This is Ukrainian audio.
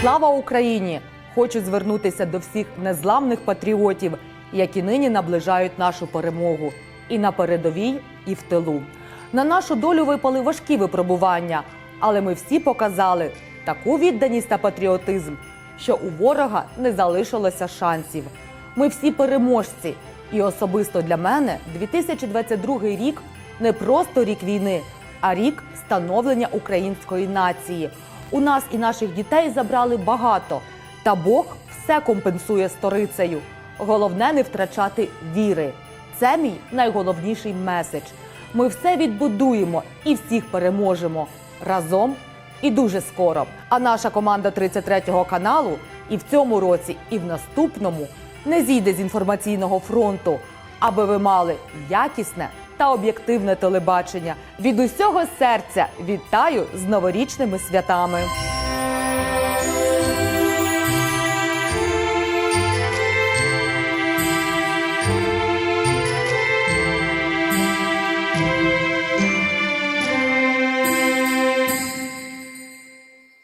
Слава Україні! Хочу звернутися до всіх незламних патріотів, які нині наближають нашу перемогу і на передовій, і в тилу. На нашу долю випали важкі випробування, але ми всі показали таку відданість та патріотизм, що у ворога не залишилося шансів. Ми всі переможці, і особисто для мене 2022 рік не просто рік війни, а рік становлення української нації. У нас і наших дітей забрали багато, та Бог все компенсує сторицею. Головне не втрачати віри. Це мій найголовніший меседж. Ми все відбудуємо і всіх переможемо разом і дуже скоро. А наша команда 33-го каналу і в цьому році, і в наступному не зійде з інформаційного фронту, аби ви мали якісне та об'єктивне телебачення. Від усього серця вітаю з новорічними святами.